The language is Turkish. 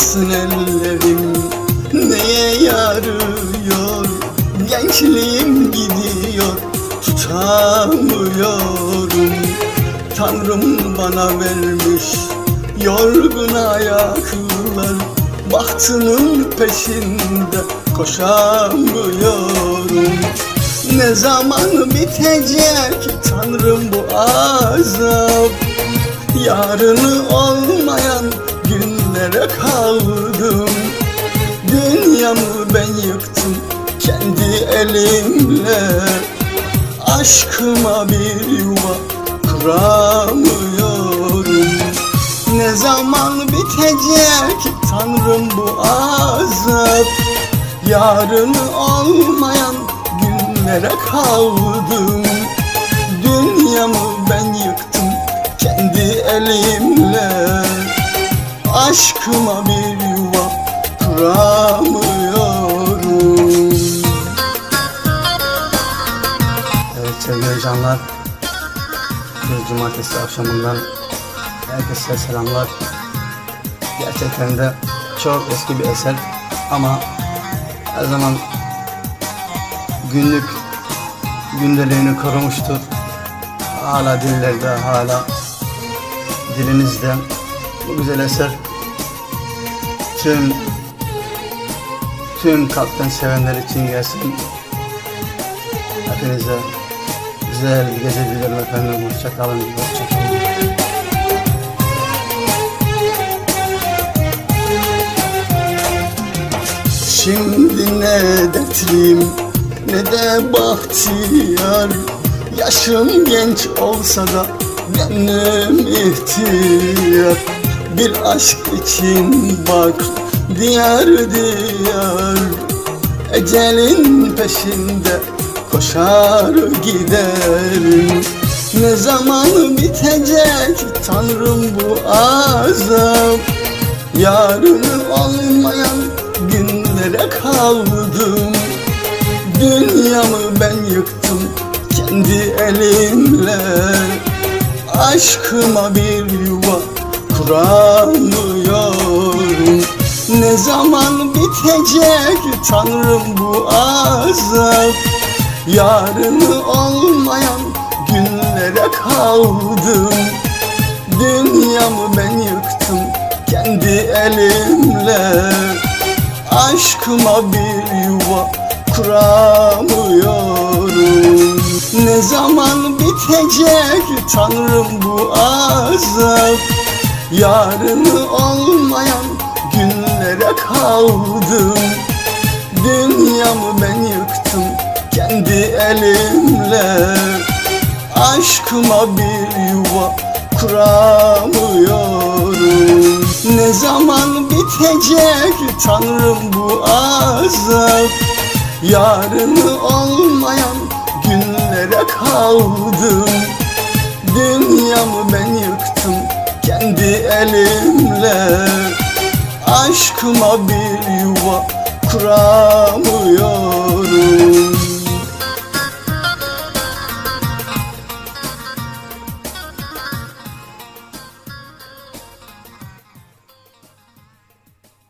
hayallerim Neye yarıyor? Gençliğim gidiyor Tutamıyorum. Tanrım bana vermiş Yorgun ayaklar Bahtının peşinde Koşamıyorum. Ne zaman bitecek Tanrım bu azap? Yarını olmayan günlere kaldım. Dünyamı ben yıktım kendi elimle. Aşkıma bir yuva kuramıyorum. Ne zaman bitecek Tanrım bu azap? Yarını olmayan günlere kaldım. Dünyamı ben yıktım kendi elimle Aşkıma bir yuva kuramıyorum. Evet sevgili canlar Bir cumartesi akşamından Herkese selamlar. Gerçekten de çok eski bir eser ama her zaman günlük gündeliğini korumuştur. Hala dillerde, hala dilinizde bu güzel eser tüm tüm kalpten sevenler için gelsin. Hepinize güzel gece diliyorum efendim. Hoşçakalın. Hoşçakalın. Şimdi ne dertliyim ne de bahtiyar Yaşım genç olsa da gönlüm ihtiyar Bir aşk için bak diyar diyar. Ecelin peşinde koşar giderim Ne zaman bitecek tanrım bu azap? Yarını olmayan günlere kaldım. Dünyamı ben yıktım kendi elimle. Aşkıma bir yuva kuramıyorum Ne zaman bitecek tanrım bu azap? Yarını olmayan günlere kaldım. Dünyamı ben yıktım kendi elimle. Aşkıma bir yuva kuramıyorum. Ne zaman bitecek tanrım bu azap Yarını olmayan günlere kaldım. Dünyamı ben yıktım kendi elimle. Aşkıma bir yuva kuramıyorum. Ne zaman bitecek tanrım bu azap? Yarını olmayan günlere kaldım Aşkıma bir yuva kuramıyorum